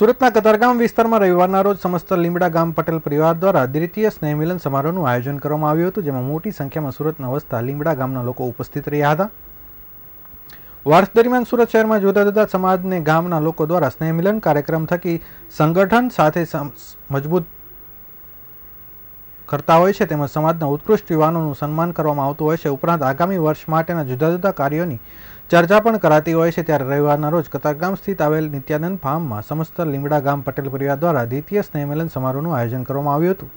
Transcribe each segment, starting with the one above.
સુરતના કતારગામ વિસ્તારમાં રવિવારના રોજ સમસ્ત લીમડા ગામ પટેલ પરિવાર દ્વારા દ્વિતીય સ્નેહ મિલન સમારોહનું આયોજન કરવામાં આવ્યું હતું, જેમાં મોટી સંખ્યામાં સુરતના વસતા લીમડા ગામના લોકો ઉપસ્થિત રહ્યા હતા. વર્ષ દરમિયાન સુરત શહેરમાં જુદા જુદા સમાજને ગામના લોકો દ્વારા સ્નેહ મિલન કાર્યક્રમ થકી સંગઠન સાથે મજબૂત કરતા હોય છે તેમજ સમાજના ઉત્કૃષ્ટ યુવાનોનું સન્માન કરવામાં આવતું હોય છે. ઉપરાંત આગામી વર્ષ માટેના જુદા જુદા કાર્યોની ચર્ચા પણ કરાતી હોય છે. ત્યારે રવિવારના રોજ કતારગામ સ્થિત આવેલ નિત્યાનંદ ફાર્મમાં સમસ્ત લીમડા ગામ પટેલ પરિવાર દ્વારા દ્વિતીય સ્નેહમિલન સમારોહનું આયોજન કરવામાં આવ્યું હતું.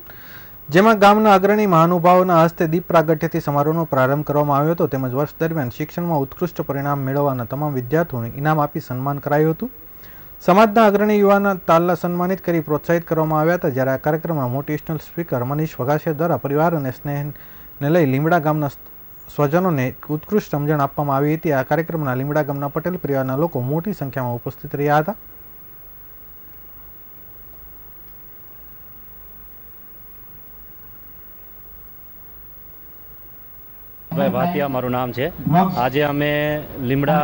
જેમાં ગામના અગ્રણી મહાનુભાવોના હસ્તે દીપ પ્રાગટ્યથી સમારોહનો પ્રારંભ કરવામાં આવ્યો હતો. તેમજ વર્ષ દરમિયાન શિક્ષણમાં ઉત્કૃષ્ટ પરિણામ મેળવવાના તમામ વિદ્યાર્થીઓને ઇનામ આપી સન્માન કરાયું હતું. સમાજના અગ્રણી યુવાના તાલના સન્માનિત કરી પ્રોત્સાહિત કરવામાં આવ્યા હતા જ્યારે આ કાર્યક્રમમાં મોટિવેશનલ સ્પીકર મનીષ વઘાસિયા દ્વારા પરિવાર અને સ્નેહને લઈ લીમડા ગામના સ્વજનોને ઉત્કૃષ્ટ સમજણ આપવામાં આવી હતી. આ કાર્યક્રમના લીમડા ગામના પટેલ પરિવારના લોકો મોટી સંખ્યામાં ઉપસ્થિત રહ્યા હતા. ભાઈ ભાતિયા મારું નામ છે. આજે અમે લીમડા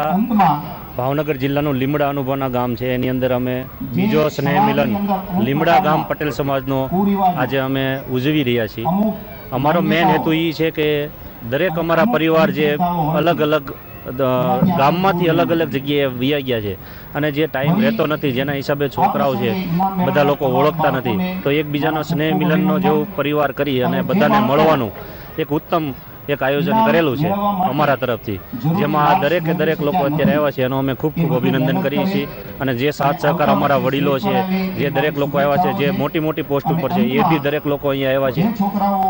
ભાવનગર જિલ્લાનું લીમડા અનુભવના ગામ છે. એની અંદર અમે બીજો સ્નેહ મિલન લીમડા ગામ પટેલ સમાજનો આજે અમે ઉજવી રહ્યા છીએ. અમારો મેન હેતુ એ છે કે દરેક અમારા પરિવાર જે અલગ અલગ ગામમાંથી અલગ અલગ જગ્યાએ વયા ગયા છે. અને જે ટાઈમ રહેતો નથી જેના હિસાબે છોકરાઓ છે બધા લોકો ઓળખતા નથી. તો એકબીજાનો સ્નેહ મિલનનો જેવું પરિવાર કરી અને બધાને મળવાનું એક ઉત્તમ એક આયોજન કરેલું છે અમારા તરફથી. જેમાં આ દરેકે દરેક લોકો અત્યારે આવ્યા છે એનો અમે ખૂબ ખૂબ અભિનંદન કરીએ છીએ. અને જે સાથ સહકાર અમારા વડીલો છે જે દરેક લોકો આવ્યા છે જે મોટી મોટી પોસ્ટ ઉપર છે એ બી દરેક લોકો અહીંયા આવ્યા છે.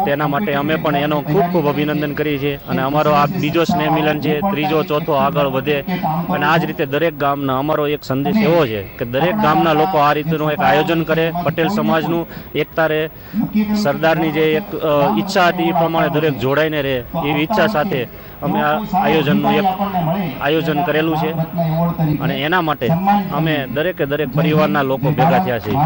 તેના માટે અમે પણ એનો ખૂબ ખૂબ અભિનંદન કરીએ છીએ. અને અમારો આ બીજો સ્નેહ મિલન છે ત્રીજો ચોથો આગળ વધે. અને આ જ રીતે દરેક ગામના અમારો એક સંદેશ એવો છે કે દરેક ગામના લોકો આ રીતનું એક આયોજન કરે. પટેલ સમાજનું એકતા રહે સરદારની જે એક ઈચ્છા હતી એ પ્રમાણે દરેક જોડાઈને રહે. એવી ઈચ્છા સાથે અમે આ આયોજનનું એક આયોજન કરેલું છે. અને એના માટે અમે દરેકે દરેક પરિવારના લોકો ભેગા થયા છીએ.